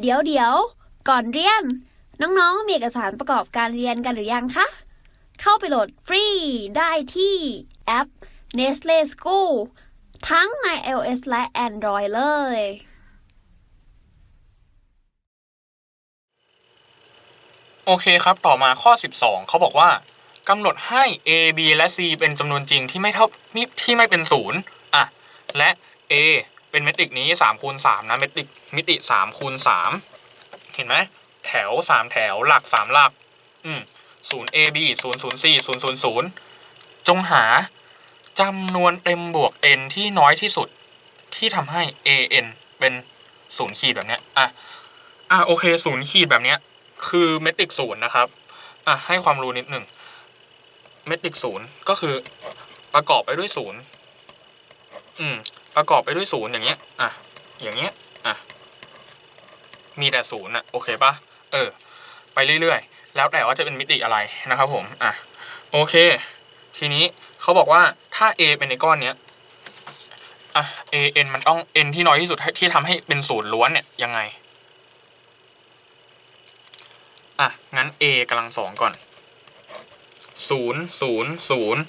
เดี๋ยวเดี๋ยว ก่อนเรียน น้องๆ มีเอกสารประกอบการเรียนกันหรือยังคะ เข้าไปโหลดฟรีได้ที่แอป Nestle School ทั้งใน iOS และ Android เลย โอเคครับ ต่อมาข้อ 12 เขาบอกว่ากำหนดให้ a b และ c เป็นจำนวนจริงที่ไม่เท่ามิที่ไม่เป็นศูนย์อะ และ a เป็นเมตริกนี้3คูณ3นะเมตริกมิติ3คูณ3เห็นไหมแถว 3 แถวหลัก 3 หลักอืมศูนย์ a b ศูนย์ศูนย์สี่ศูนย์ศูนย์ศูนย์จงหาจำนวนเต็มบวก n ที่น้อยที่สุดที่ทำให้ a n เป็นศูนย์ขีดแบบเนี้ยอะอะโอเคศูนย์ขีดแบบเนี้ยคือเมตริกศูนย์นะครับอะให้ความรู้นิดหนึ่งเมตริกศูนย์ก็คือประกอบไปด้วยศูนย์อืม ประกอบไปด้วยศูนย์อย่างเงี้ยอะอย่างเงี้ยอะมีแต่ศูนย์อะโอเคปะเออ ไปเรื่อยๆ แล้วแต่ว่าจะเป็นมิติอะไรนะครับผมอะโอเค ทีนี้เขาบอกว่าถ้า a เป็นในก้อนเนี้ยอะ a n มันต้อง n ที่น้อยที่สุดที่ทำให้เป็นศูนย์ล้วนเนี่ยยังไงอะงั้น a กำลังสองก่อนศูนย์ศูนย์ศูนย์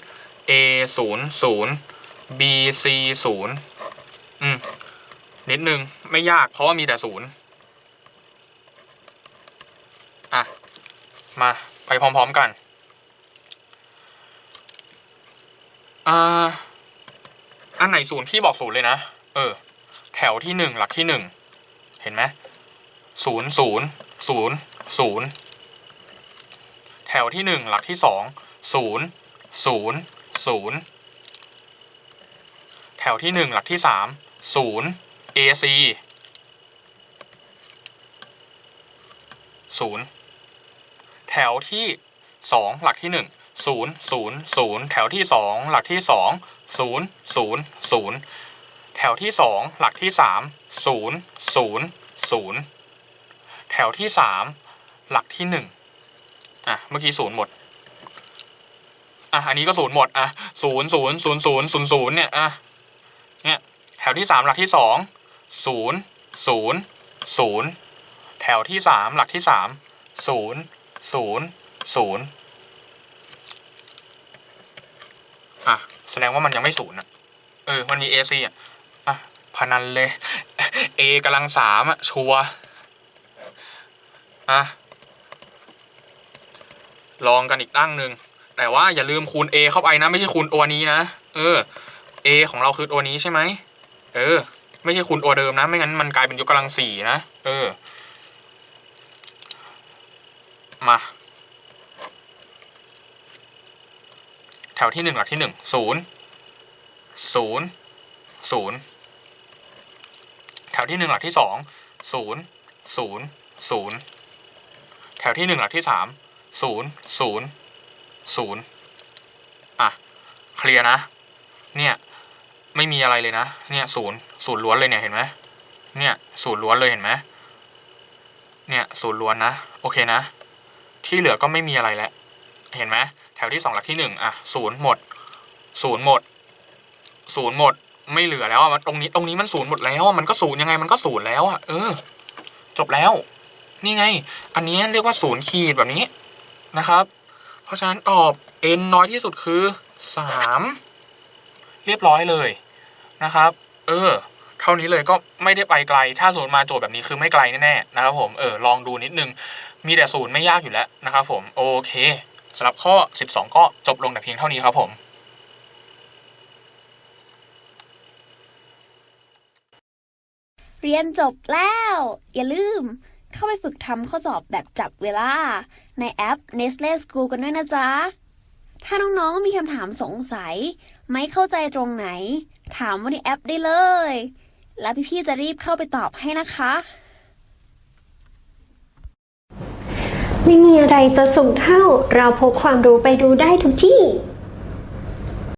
a ศูนย์ศูนย์ b c ศูนย์ อืมนิดนึง ไม่ยากเพราะว่ามีแต่ศูนย์อะ มาไปพร้อมๆกันอ่าอันไหนศูนย์พี่บอกศูนย์เลยนะ เออ แถวที่หนึ่งหลักที่หนึ่งเห็นไหมศูนย์ศูนย์ศูนย์ศูนย์แถวที่หนึ่งหลักที่สองศูนย์ศูนย์ศูนย์แถวที่หนึ่งหลักที่สาม ศูนย์ AC ศูนย์แถวที่สองหลักที่หนึ่งศูนย์ศูนย์ศูนย์แถวที่สองหลักที่สองศูนย์ศูนย์ศูนย์แถวที่สองหลักที่สามศูนย์ศูนย์ศูนย์แถวที่สามหลักที่หนึ่งอะเมื่อกี้ศูนย์หมดอะอันนี้ก็ศูนย์หมดอะศูนย์ศูนย์ศูนย์ศูนย์ศูนย์เนี่ยอะ ถวที่สามหลักที่สองศูนย์ศูนย์ศูนย์แถวที่สามหลักที่สามศูนย์ศูนย์ศูนย์อะ แสดงว่ามันยังไม่ศูนย์อะ เออ มันมี AC อะ อะ พนันเลย A กำลังสามอะ ชัวร์อะ ลองกันอีกตั้งหนึ่ง แต่ว่าอย่าลืมคูณ a เข้าไปนะ ไม่ใช่คูณตัวนี้นะ เออ a ของเราคือตัวนี้ใช่ไหม เออ ไม่ใช่คูณตัวเดิมนะ ไม่งั้นมันกลายเป็นยกกำลังสี่นะ เออ มา แถวที่หนึ่งหลักที่หนึ่งศูนย์ศูนย์ศูนย์แถวที่หนึ่งหลักที่สองศูนย์ศูนย์ศูนย์แถวที่หนึ่งหลักที่สามศูนย์ศูนย์ศูนย์อะ เคลียร์นะ เนี่ย ไม่มีอะไรเลยนะ เนี่ยศูนย์ศูนย์ล้วนเลยเนี่ยเห็นไหมเนี่ยศูนย์ล้วนเลยเห็นไหมเนี่ยศูนย์ล้วนนะ โอเคนะ ที่เหลือก็ไม่มีอะไรแล้ว เห็นไหมแถวที่สองหลักที่หนึ่งอะศูนย์หมดศูนย์หมดศูนย์หมด ไม่เหลือแล้วอะมันตรงนี้ตรงนี้มันศูนย์หมดแล้วอะมันก็ศูนย์ยังไงมันก็ศูนย์แล้วอะเออ จบแล้ว นี่ไง อันนี้เรียกว่าศูนย์ขีดแบบนี้นะครับ เพราะฉะนั้นตอบ n น้อยที่สุดคือสามเรียบร้อยเลย นะครับ เออ เท่านี้เลยก็ไม่ได้ไปไกล ถ้าสมมติมาโจทย์แบบนี้คือไม่ไกลแน่ๆนะครับผมเออลองดูนิดนึง มีแต่ศูนย์ไม่ยากอยู่แล้วนะครับผมโอเคสำหรับข้อ 12 ก็จบลงแต่เพียงเท่านี้ครับผมเรียนจบแล้ว อย่าลืมเข้าไปฝึกทำข้อสอบแบบจับเวลา ในแอป Nestle School กันด้วยนะจ๊ะ ถ้าน้องๆมีคำถามสงสัย ไม่เข้าใจตรงไหน ถามว่าในแอปได้เลย แล้วพี่ๆจะรีบเข้าไปตอบให้นะคะ ไม่มีอะไรจะสูงเท่า เราพกความรู้ไปดูได้ทุกที่